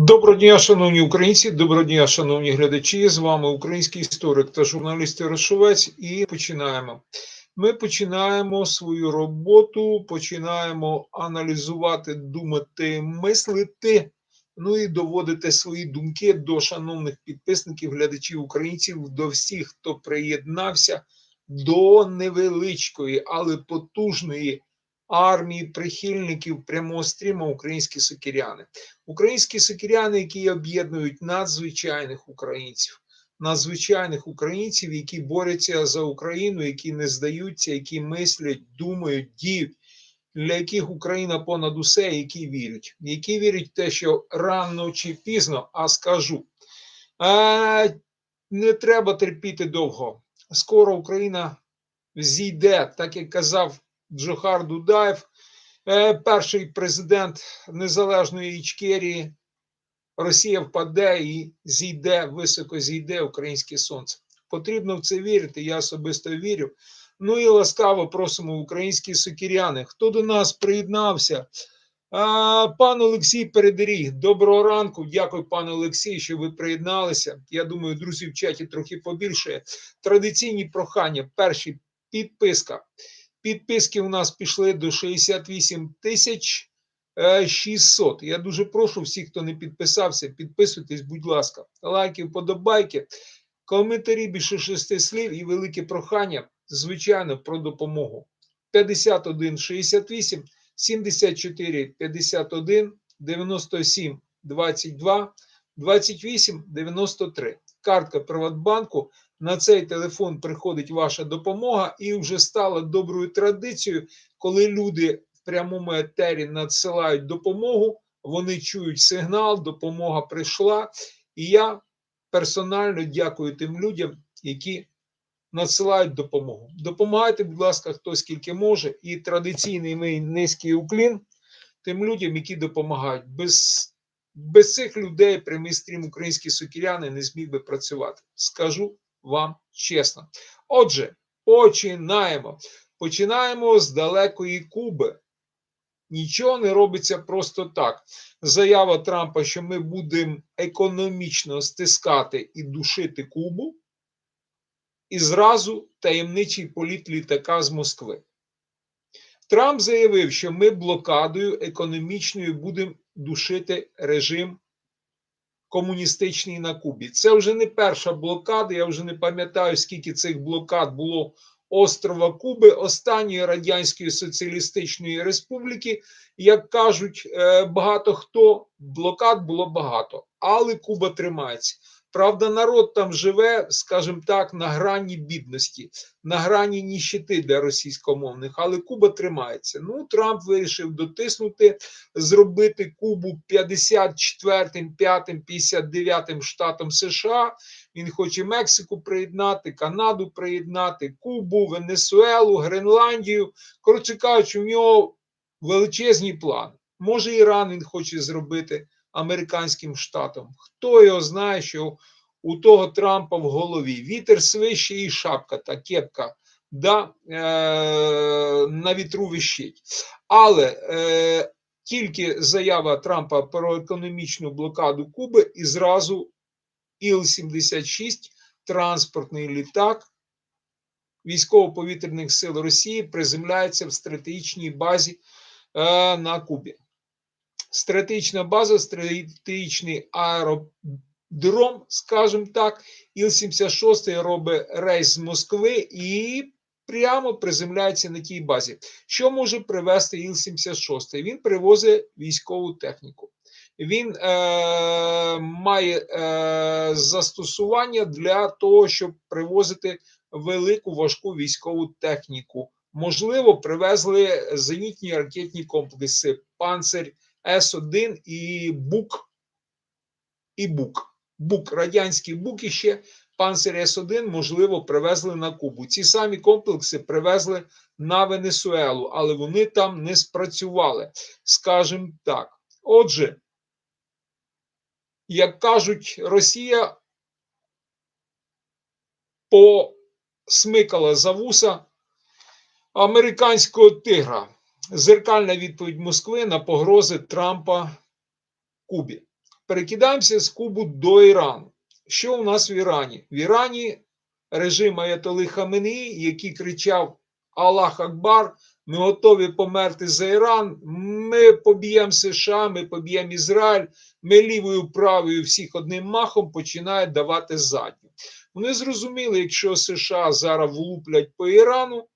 Доброго дня, шановні українці, доброго дня, шановні глядачі. З вами український історик та журналіст Ярошовець. І починаємо. Ми починаємо свою роботу, починаємо аналізувати, думати, мислити. Ну і доводити свої думки до шановних підписників, глядачів українців, до всіх, хто приєднався до невеличкої, але потужної армії прихильників прямого стріму українські сокиряни. Українські сокиряни, які об'єднують надзвичайних українців, надзвичайних українців, які борються за Україну, які не здаються, які мислять, думають, діють, для яких Україна понад усе, які вірять, які вірять в те, що рано чи пізно, а скажу, не треба терпіти довго. Скоро Україна зійде, так як казав Джохар Дудаєв, е, перший президент незалежної Ічкерії. Росія впаде і зійде, високо зійде українське сонце. Потрібно в це вірити. Я особисто вірю. Ну і ласкаво просимо українські сокіряни. Хто до нас приєднався? А, Пан Олексій Передеріг, доброго ранку. Дякую, пане Олексій, що ви приєдналися. Я думаю, друзі в чаті трохи побільше. Традиційні прохання. Перші підписка. Підписки у нас пішли до 68 тисяч 600. Я дуже прошу всіх, хто не підписався, підписуйтесь, будь ласка. Лайки, вподобайки, коментарі більше шести слів і велике прохання, звичайно, про допомогу. 51 68 74 51 97 22 28 93. Картка Приватбанку. На цей телефон приходить ваша допомога, і вже стало доброю традицією, коли люди в прямому етері надсилають допомогу, вони чують сигнал, допомога прийшла. І я персонально дякую тим людям, які надсилають допомогу. Допомагайте, будь ласка, хто скільки може, і традиційний мій низький уклін тим людям, які допомагають. Без без цих людей прямий стрім українські сокіряни не зміг би працювати. Скажу вам чесно. Отже, починаємо. Починаємо з далекої Куби. Нічого не робиться просто так. Заява Трампа, що ми будемо економічно стискати і душити Кубу, і зразу таємничий політ літака з Москви. Трамп заявив, що ми блокадою економічною будемо душити режим комуністичний на Кубі. Це вже не перша блокада. Я вже не пам'ятаю, скільки цих блокад було острова Куби, останньої Радянської Соціалістичної Республіки. Як кажуть е, багато хто, блокад було багато, але Куба тримається. Правда, народ там живе, скажімо так, на грані бідності, на грані ніщити для російськомовних, але Куба тримається. Ну, Трамп вирішив дотиснути, зробити Кубу 54-м, 5-м, 59-м штатом США. Він хоче Мексику приєднати, Канаду приєднати, Кубу, Венесуелу, Гренландію. Коротше кажучи, у нього величезні плани. Може, Іран він хоче зробити американським штатом. Хто його знає, що у того Трампа в голові вітер свище і шапка та кепка да, е, на вітру вищить. Але е, тільки заява Трампа про економічну блокаду Куби і зразу Іл-76, транспортний літак військово-повітряних сил Росії приземляється в стратегічній базі е, на Кубі стратегічна база, стратегічний аеродром, скажімо так, Іл-76 робить рейс з Москви і прямо приземляється на тій базі. Що може привезти Іл-76? Він привозить військову техніку. Він е, має е, застосування для того, щоб привозити велику важку військову техніку. Можливо, привезли зенітні ракетні комплекси, панцирь С1 і Бук. І Бук. Бук, радянський Бук іще панцир С1, можливо, привезли на Кубу. Ці самі комплекси привезли на Венесуелу, але вони там не спрацювали. Скажімо так. Отже, як кажуть, Росія посмикала за вуса американського тигра зеркальна відповідь Москви на погрози Трампа Кубі. перекидаємося з Кубу до Ірану. Що у нас в Ірані? В Ірані режим Аятоли Хаменеї, який кричав Аллах Акбар, ми готові померти за Іран, ми поб'ємо США, ми поб'ємо Ізраїль, ми лівою правою всіх одним махом починають давати задню. Вони зрозуміли, якщо США зараз влуплять по Ірану,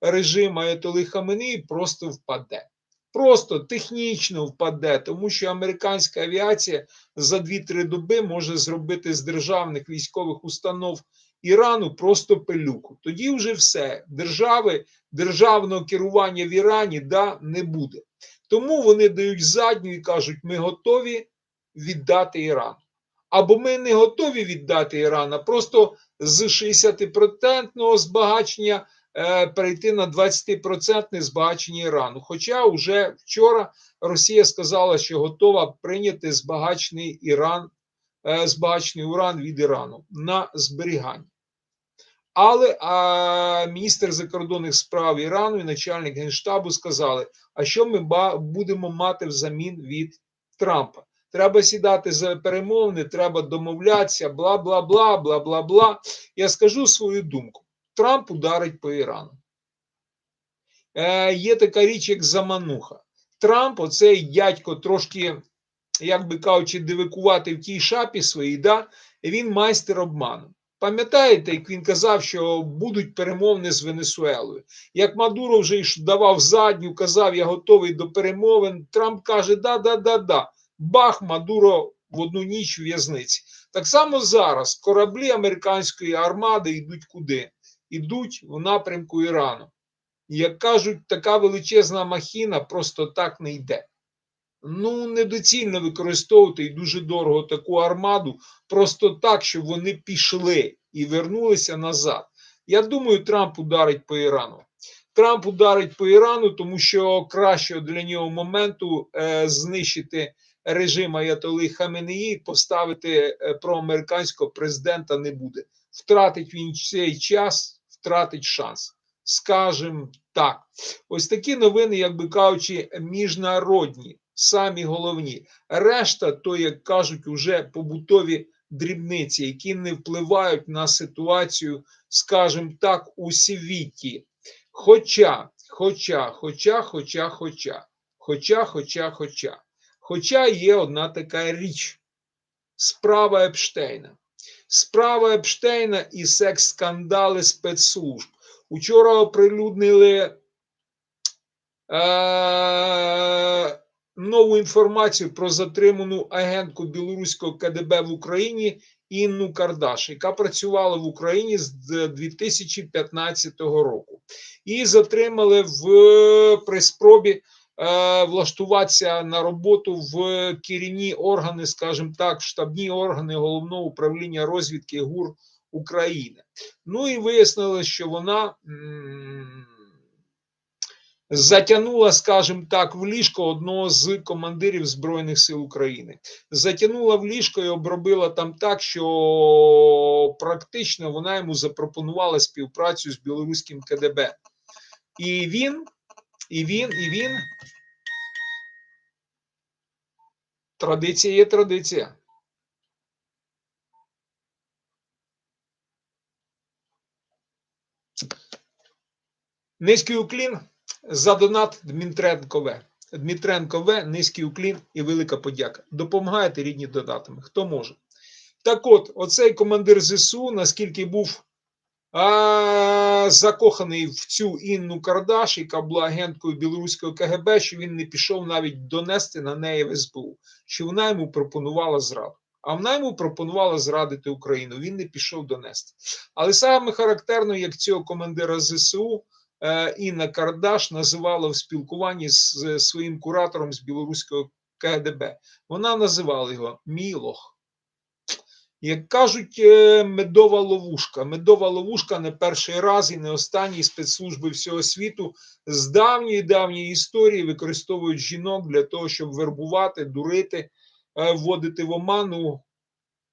режим Аятоли Хаменеї просто впаде. Просто технічно впаде, тому що американська авіація за 2-3 доби може зробити з державних військових установ Ірану просто пилюку. Тоді вже все. Держави, державного керування в Ірані да, не буде. Тому вони дають задню і кажуть, ми готові віддати Іран. Або ми не готові віддати Іран, просто з 60% збагачення перейти на 20% збагачення Ірану. Хоча вже вчора Росія сказала, що готова прийняти збагачений Іран, е, збагачений уран від Ірану на зберігання. Але а, міністр закордонних справ Ірану і начальник генштабу сказали: а що ми будемо мати взамін від Трампа? Треба сідати за перемовини, треба домовлятися, бла бла бла, бла бла бла. Я скажу свою думку: Трамп ударить по Ірану. Е, Є така річ, як замануха. Трамп, оцей дядько, трошки, як би кажучи, дивикувати в тій шапі своїй, да, він майстер обману. Пам'ятаєте, як він казав, що будуть перемовини з Венесуелою? Як Мадуро вже давав задню, казав, я готовий до перемовин. Трамп каже: да, да, да, да. Бах, Мадуро в одну ніч в в'язниці. Так само зараз кораблі американської армади йдуть куди? Ідуть в напрямку Ірану. Як кажуть, така величезна махіна просто так не йде. Ну, недоцільно використовувати і дуже дорого таку армаду просто так, щоб вони пішли і вернулися назад. Я думаю, Трамп ударить по Ірану. Трамп ударить по Ірану, тому що кращого для нього моменту е, знищити режим Аятоли Хаменеї, поставити е, проамериканського президента не буде. Втратить він цей час, втратить шанс. Скажем так, ось такі новини, як би кажучи, міжнародні, самі головні. Решта, то, як кажуть, уже побутові дрібниці, які не впливають на ситуацію, скажем так, у світі. Хоча, хоча, хоча, хоча, хоча, хоча, хоча, хоча, хоча є одна така річ: справа Епштейна. Справа Епштейна і секс-скандали спецслужб. Учора оприлюднили е- нову інформацію про затриману агентку білоруського КДБ в Україні Інну Кардаш, яка працювала в Україні з 2015 року. Її затримали в при спробі влаштуватися на роботу в керівні органи, скажімо так, в штабні органи головного управління розвідки ГУР України. Ну і вияснили, що вона затягнула, скажімо так, в ліжко одного з командирів Збройних сил України. Затягнула в ліжко і обробила там так, що практично вона йому запропонувала співпрацю з білоруським КДБ. І він, і він, і він. Традиція є традиція. Низький уклін за донат Дмитренко В. Дмитренко В. Низький уклін і велика подяка. Допомагаєте рідні донатами, хто може. Так от, оцей командир ЗСУ, наскільки був а, закоханий в цю Інну Кардаш, яка була агенткою білоруського КГБ, що він не пішов навіть донести на неї в СБУ, що вона йому пропонувала зраду. А вона йому пропонувала зрадити Україну. Він не пішов донести. Але саме характерно, як цього командира ЗСУ е, Інна Кардаш називала в спілкуванні з своїм куратором з білоруського КДБ. Вона називала його мій лох. Як кажуть, е, медова ловушка. Медова ловушка не перший раз і не останній спецслужби всього світу з давньої давньої історії використовують жінок для того, щоб вербувати, дурити, е, вводити в оману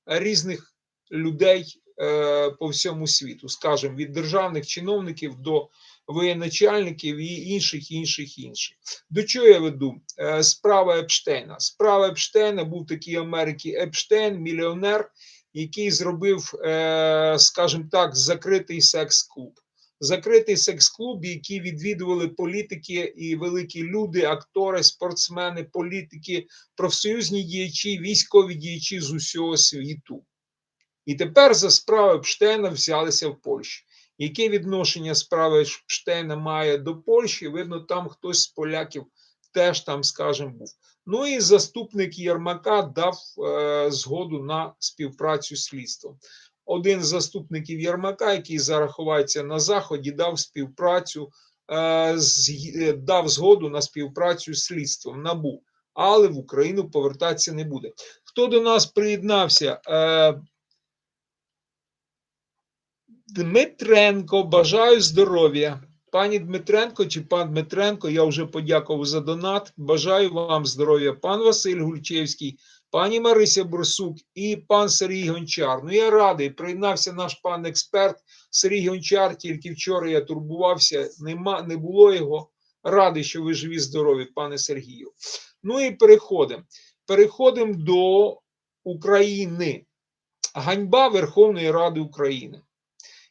різних людей е, по всьому світу, скажімо, від державних чиновників до воєначальників і інших, інших, інших. До чого я веду? Справа Епштейна. Справа Епштейна був такий Америки Епштейн, мільйонер, який зробив, е, скажімо так, закритий секс-клуб. Закритий секс-клуб, який відвідували політики і великі люди, актори, спортсмени, політики, профсоюзні діячі, військові діячі з усього світу. І тепер за справи Епштейна взялися в Польщі. Яке відношення справи Епштейна має до Польщі? Видно, там хтось з поляків теж там, скажімо, був. Ну і заступник Єрмака дав е, згоду на співпрацю з слідством. Один з заступників Єрмака, який зараз ховається на заході, дав співпрацю, е, е, дав згоду на співпрацю з слідством НАБУ, але в Україну повертатися не буде. Хто до нас приєднався? Дмитренко, бажаю здоров'я. Пані Дмитренко чи пан Дмитренко, я вже подякував за донат. Бажаю вам здоров'я, пан Василь Гульчевський, пані Марися Бурсук і пан Сергій Гончар. Ну, я радий, приєднався наш пан експерт Сергій Гончар. Тільки вчора я турбувався, нема, не було його. Радий, що ви живі, здорові, пане Сергію. Ну і переходимо. Переходимо до України. Ганьба Верховної Ради України.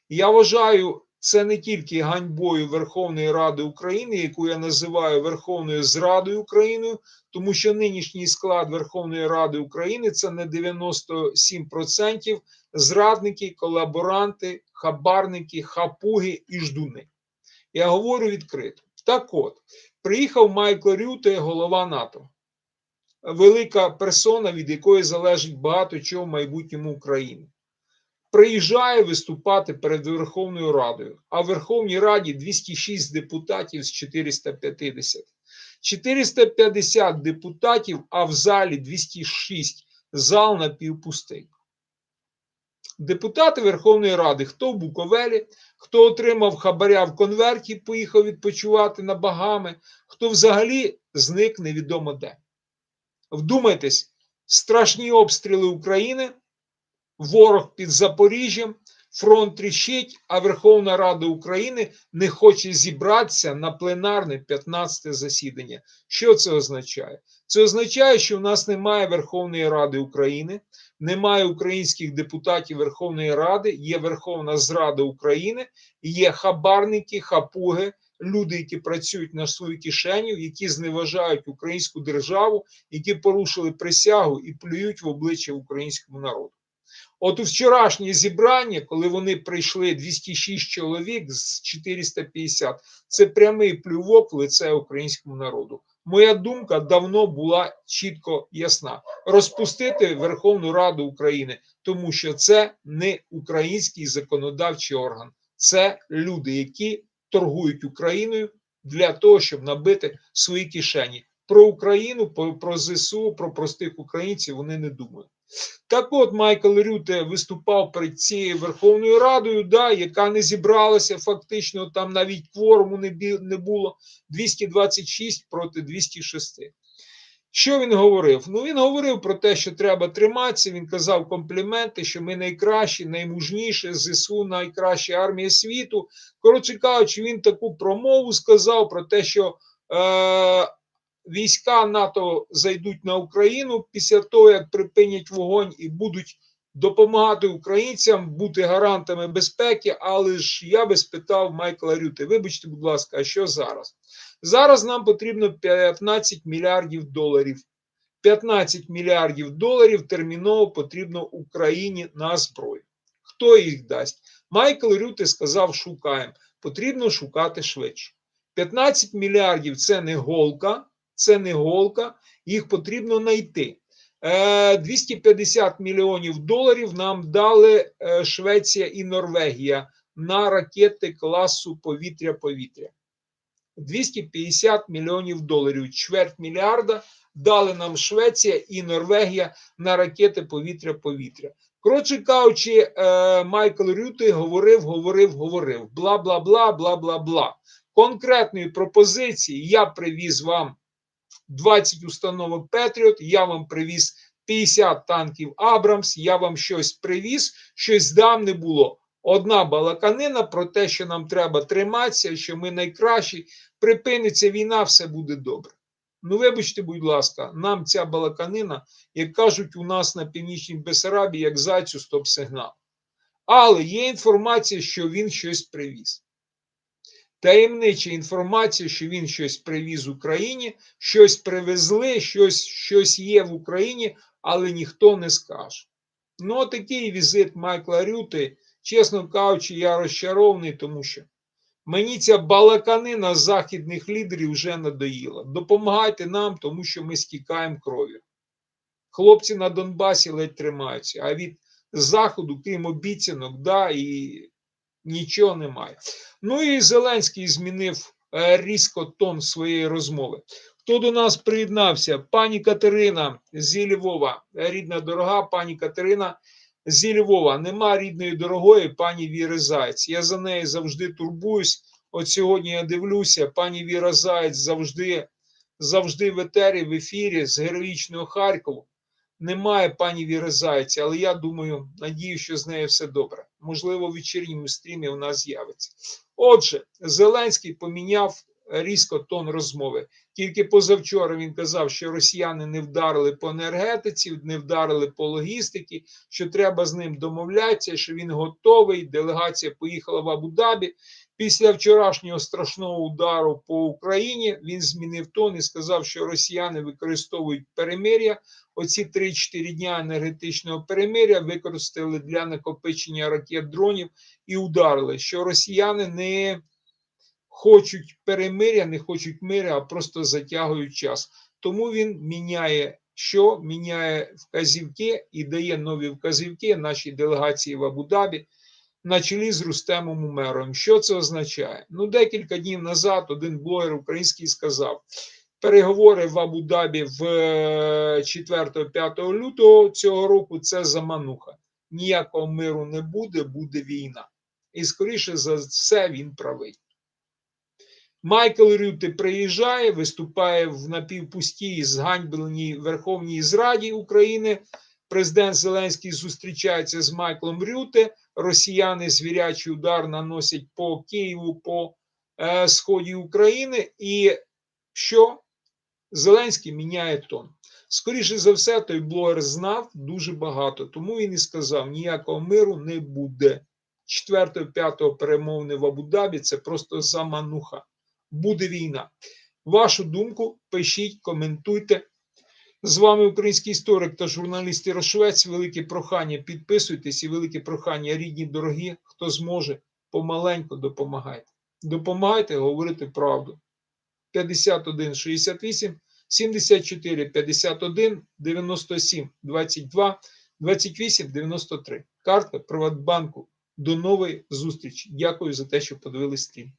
Я вважаю, це не тільки ганьбою Верховної Ради України, яку я називаю Верховною Зрадою Україною, тому що нинішній склад Верховної Ради України це не 97% зрадники, колаборанти, хабарники, хапуги і ждуни. Я говорю відкрито. Так от, приїхав Майкл Рюте, голова НАТО. Велика персона, від якої залежить багато чого в майбутньому України приїжджає виступати перед Верховною Радою, а в Верховній Раді 206 депутатів з 450. 450 депутатів, а в залі 206 зал напівпустий. Депутати Верховної Ради, хто в Буковелі, хто отримав хабаря в конверті, поїхав відпочивати на Багами, хто взагалі зник невідомо де. Вдумайтесь, страшні обстріли України ворог під Запоріжжям, фронт тріщить, а Верховна Рада України не хоче зібратися на пленарне 15 засідання. Що це означає? Це означає, що в нас немає Верховної Ради України, немає українських депутатів Верховної Ради, є Верховна Зрада України, є хабарники, хапуги. Люди, які працюють на свою кишеню, які зневажають українську державу, які порушили присягу і плюють в обличчя українському народу. От у вчорашнє зібрання, коли вони прийшли 206 чоловік з 450, це прямий плювок в лице українському народу. Моя думка давно була чітко ясна: розпустити Верховну Раду України, тому що це не український законодавчий орган, це люди, які торгують Україною для того, щоб набити свої кишені. Про Україну, про ЗСУ, про простих українців вони не думають. Так от Майкл Рюте виступав перед цією Верховною Радою, да, яка не зібралася фактично, там навіть кворуму не, було 226 проти 206. Що він говорив? Ну він говорив про те, що треба триматися. Він казав компліменти, що ми найкращі, наймужніші, ЗСУ найкраща армія світу. Коротше кажучи, він таку промову сказав про те, що е, війська НАТО зайдуть на Україну після того, як припинять вогонь і будуть допомагати українцям бути гарантами безпеки. Але ж я би спитав Майкла Рюти: вибачте, будь ласка, а що зараз? Зараз нам потрібно 15 мільярдів доларів. 15 мільярдів доларів терміново потрібно Україні на зброю. Хто їх дасть? Майкл Рюти сказав: шукаємо. Потрібно шукати швидше. 15 мільярдів це не голка, це не голка, їх потрібно знайти. 250 е, мільйонів доларів нам дали е, Швеція і Норвегія на ракети класу повітря-повітря. 250 мільйонів доларів, чверть мільярда дали нам Швеція і Норвегія на ракети повітря-повітря. Коротше кажучи, е, Майкл Рюти говорив, говорив, говорив. Бла, бла, бла, бла, бла, бла. Конкретної пропозиції я привіз вам 20 установок Петріот, я вам привіз 50 танків Абрамс, я вам щось привіз, щось дам не було. одна балаканина про те, що нам треба триматися, що ми найкращі, припиниться війна, все буде добре. Ну, вибачте, будь ласка, нам ця балаканина, як кажуть у нас на північній Бесарабії, як зайцю стоп-сигнал. Але є інформація, що він щось привіз. Таємнича інформація, що він щось привіз Україні, щось привезли, щось, щось є в Україні, але ніхто не скаже. Ну, такий візит Майкла Рюти, чесно кажучи, я розчарований, тому що мені ця балаканина західних лідерів вже надоїла. Допомагайте нам, тому що ми стікаємо кров'ю. Хлопці на Донбасі ледь тримаються, а від Заходу, крім обіцянок, да, і нічого немає. Ну і Зеленський змінив е, різко тон своєї розмови. Хто до нас приєднався? Пані Катерина зі Львова, рідна дорога, пані Катерина зі Львова. Нема рідної дорогої пані Віри Заєць. Я за неї завжди турбуюсь. От сьогодні я дивлюся, пані Віра Заєць завжди, завжди в етері, в ефірі з героїчного Харкову. Немає пані Віри Зайця, але я думаю, надію, що з нею все добре. Можливо, в вечірньому стрімі вона з'явиться. Отже, Зеленський поміняв різко тон розмови. Тільки позавчора він казав, що росіяни не вдарили по енергетиці, не вдарили по логістиці, що треба з ним домовлятися, що він готовий. Делегація поїхала в Абу-Дабі. Після вчорашнього страшного удару по Україні він змінив тон і сказав, що росіяни використовують перемир'я. Оці 3-4 дня енергетичного перемир'я використали для накопичення ракет дронів і ударили, що росіяни не хочуть перемир'я, не хочуть миря, а просто затягують час. Тому він міняє що? Міняє вказівки і дає нові вказівки нашій делегації в Абу-Дабі на чолі з Рустемом Умером. Що це означає? Ну, декілька днів назад один блогер український сказав. Переговори в Абу-Дабі в 4-5 лютого цього року це замануха. Ніякого миру не буде, буде війна. І, скоріше за все, він правий. Майкл Рюти приїжджає, виступає в напівпустій зганьбленій Верховній Зраді України. Президент Зеленський зустрічається з Майклом Рюте. Росіяни звірячий удар наносять по Києву по е, сході України. І що? Зеленський міняє тон. Скоріше за все, той блогер знав дуже багато, тому він і сказав: ніякого миру не буде. 4-5 перемовини в Абу-Дабі це просто замануха. Буде війна. Вашу думку пишіть, коментуйте. З вами український історик та журналіст Ярошвець. Велике прохання. Підписуйтесь і велике прохання, рідні, дорогі, хто зможе, помаленьку допомагайте. Допомагайте говорити правду. 51 68 74 51 97 22 28 93. Картка Приватбанку. До нової зустрічі. Дякую за те, що подивились стрім.